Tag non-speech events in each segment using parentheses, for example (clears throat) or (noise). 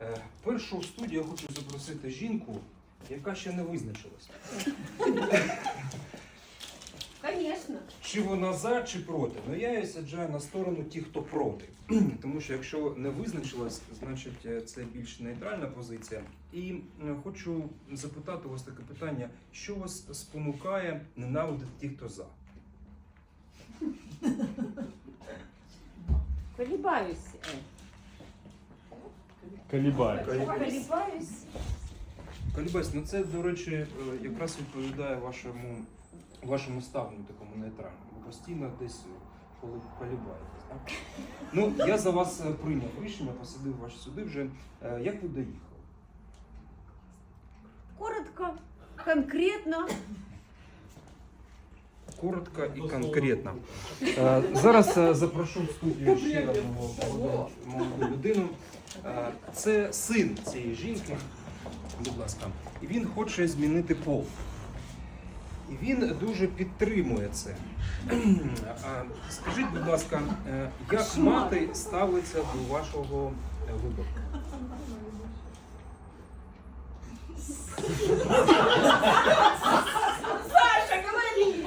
Е, Першу в студію я хочу запросити жінку, яка ще не визначилася. Конечно. Чи вона за, чи проти. Ну я її саджаю на сторону ті, хто проти. (clears throat) Тому що якщо не визначилась, значить е, це більш нейтральна позиція. І е, хочу запитати у вас таке питання: що вас спонукає ненавидити ті, хто за? Колебаюсь. Колебаю. Колебаюсь. Колібась, ну це, до речі, е, якраз відповідає вашому, вашому ставленню такому нейтральному. Ви постійно десь коли колібаєтесь. Так? Ну, я за вас е, прийняв рішення, посадив вас сюди вже. Е, Як ви доїхали? Коротко, конкретно. Коротко і конкретно. Е, Зараз е, запрошу в студію ще одного молодого- молоду людину. Це син цієї жінки, будь ласка, і він хоче змінити пол. І він дуже підтримує це. Скажіть, будь ласка, е, як мати ставиться до вашого е, вибору? Саша, говори.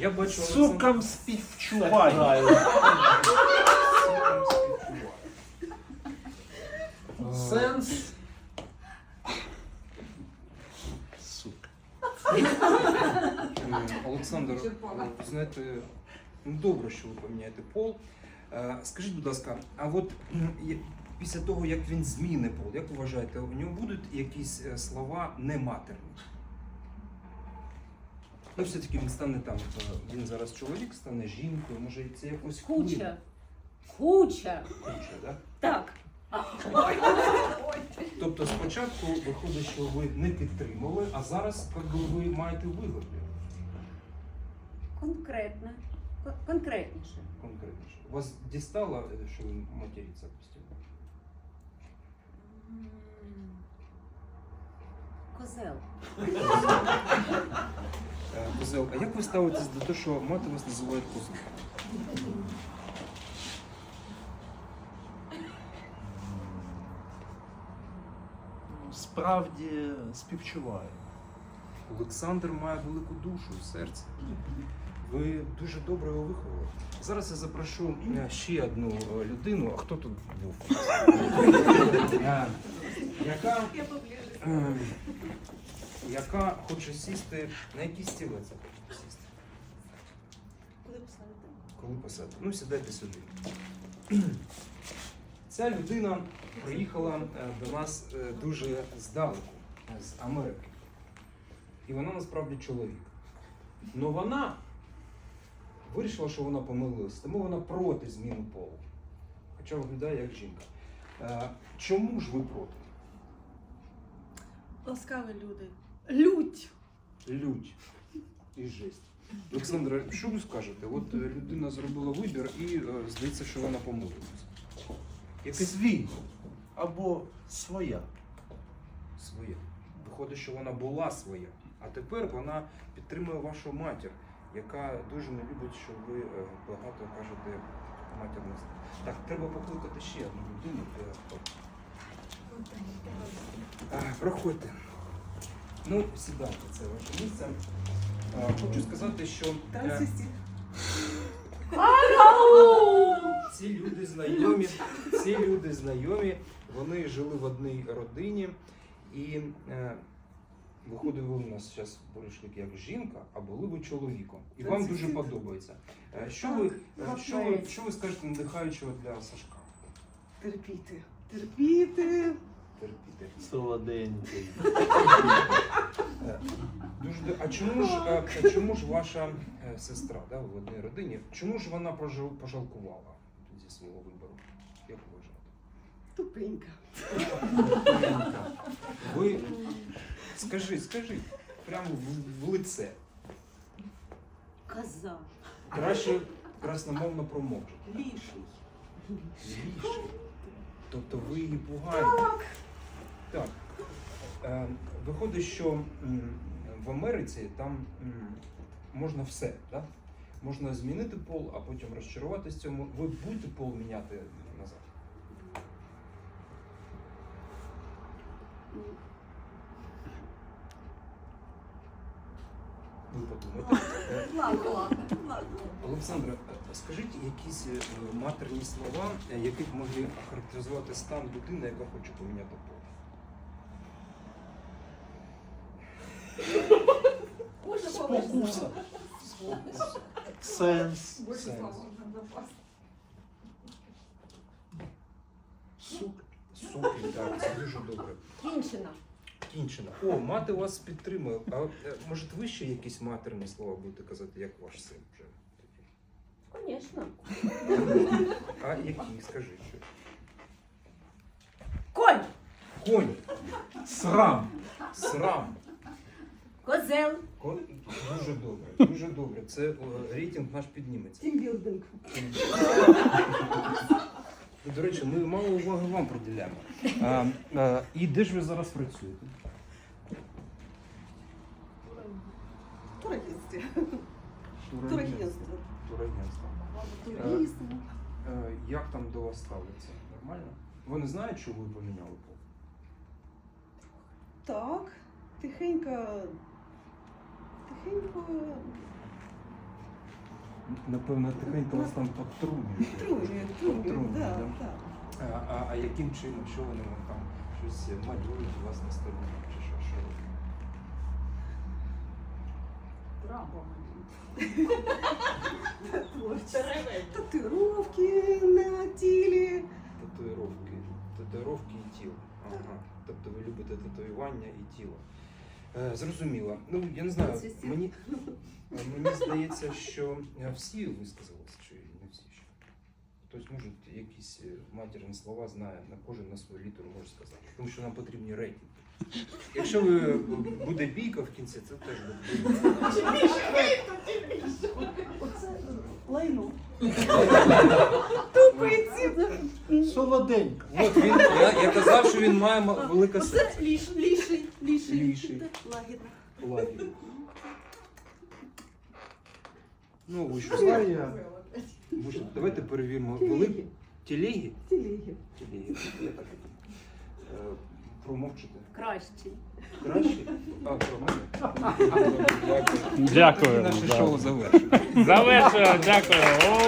Я бачу Сукам співчуваю. Сенс. Сука. М, Олександр, ви знаєте, ну добре, що ви поміняєте пол. Е, Скажіть, будь ласка, а от після того, як він зміни пол, як ви вважаєте, у нього будуть якісь е, слова нематерні? Ну, все-таки він стане там, е, він зараз чоловік, стане жінкою, може це якось? Куча. Куча. Куча, да? Так. Тобто спочатку виходить, що ви не підтримали, а зараз як би, ви маєте вигоду Конкретно. Конкретніше. конкретніше. Вас дістало, е, що він материться постійно? Козел. Е, Козел, а як ви ставитесь до того, що мати вас називає козел? Справді співчуваю. Олександр має велику душу, серце. Ви дуже добре його виховали. Зараз я запрошу е, ще одну е, людину. А хто тут був? Е, Яка, яка хоче сісти на який стілець хочу сісти? Коли посадити? Ну, сідайте сюди. Ця людина приїхала до нас дуже здалеку, з Америки. І вона насправді чоловік. Но вона вирішила, що вона помилилась, тому вона проти зміни полу. Хоча виглядає як жінка. Е, Чому ж ви проти? Ласкаві люди. Лють. Лють і жесть. Олександра, що ви скажете? От е, людина зробила вибір і е, здається, що вона помилилася. Якийсь Свій або своя. своє. Виходить, що вона була своя, а тепер вона підтримує вашу матір, яка дуже не любить, що ви е, багато кажете матерності. Так, треба покликати ще одну людину. Проходьте. Ну, сідайте, це ваше місце. Хочу сказати, що е, ці люди знайомі, ці люди знайомі, вони жили в одній родині, і е, виходить, ви у нас зараз вирішили як жінка, а були ви чоловіком. І вам дуже подобається. Е, що, ви, е, що, ви, що ви скажете надихаючого для Сашка? Терпіти. Терпіти. Терпіти. Солоденький. Е, Дуже а чому ж е, а чому ж ваша е, сестра да, в одній родині? Чому ж вона пожалкувала зі свого вибору? Як вважаєте? Тупенька. Ви скажи, скажи, прямо в, в лице. Коза. Краще красномовно промовчити. Ліший. Зліше. Тобто ви її пугаєте. Так. Е, виходить, що м, в Америці там м, можна все, так? Можна змінити пол, а потім розчаруватися в цьому. Ви будете пол міняти Е, ладно, ладно. Олександра, скажіть якісь е, матерні слова, е, які б могли охарактеризувати стан людини, яка хоче поміняти пол. Спокуса. Сенс. Сенс. Сук. Супер, так, це дуже добре. Кінчена. Кінчена. О, мати вас підтримує. А е, може ви ще якісь матерні слова будете казати, як ваш син вже? Звісно. А які? Скажи що. Конь. Конь, Срам. срам. Козел. Конь. Дуже добре, дуже добре. Це е, рейтинг наш підніметься. Тімбілдинг. До речі, ми мало уваги вам приділяємо. А, а, і де ж ви зараз працюєте? Турагентстві. Турагентство. Турагентство. Турагентство. Е, Як там до вас ставляться? Нормально? Вони знають, що ви поміняли пол? Так, тихенько. Тихенько. Напевно, тихенько вас там потрунюють. Да, да? так. А, а, а яким чином, що вони вам там щось малюють у вас на столі? Чи що, що? Татуировки на тілі. Татуїровки. Татуїровки і тіло. Ага. Тобто ви любите татуювання і тіло. Е, зрозуміло. Ну, я не знаю, мені, е, мені здається, що е, всі висказалися, чи не всі ще. Хтось може якісь е, матерні слова знає, на кожен на свою літеру може сказати. Тому що нам потрібні рейтинги. Якщо ви буде бійка в кінці, це теж буде. Оце лайно. Солоденька. От він, я, я казав, що він має ма- велике серце. Оце ліш, ліший, ліший. Ліший. Лагідно. Лагідно. Ну, ви що. Ви що, давайте перевіримо великі тілегі. Тілегі. Тілегі. Я так е, промовчите. Кращий. Кращий? А, про мене? Дякую. Наше шоу завершено. Завершую, дякую. О!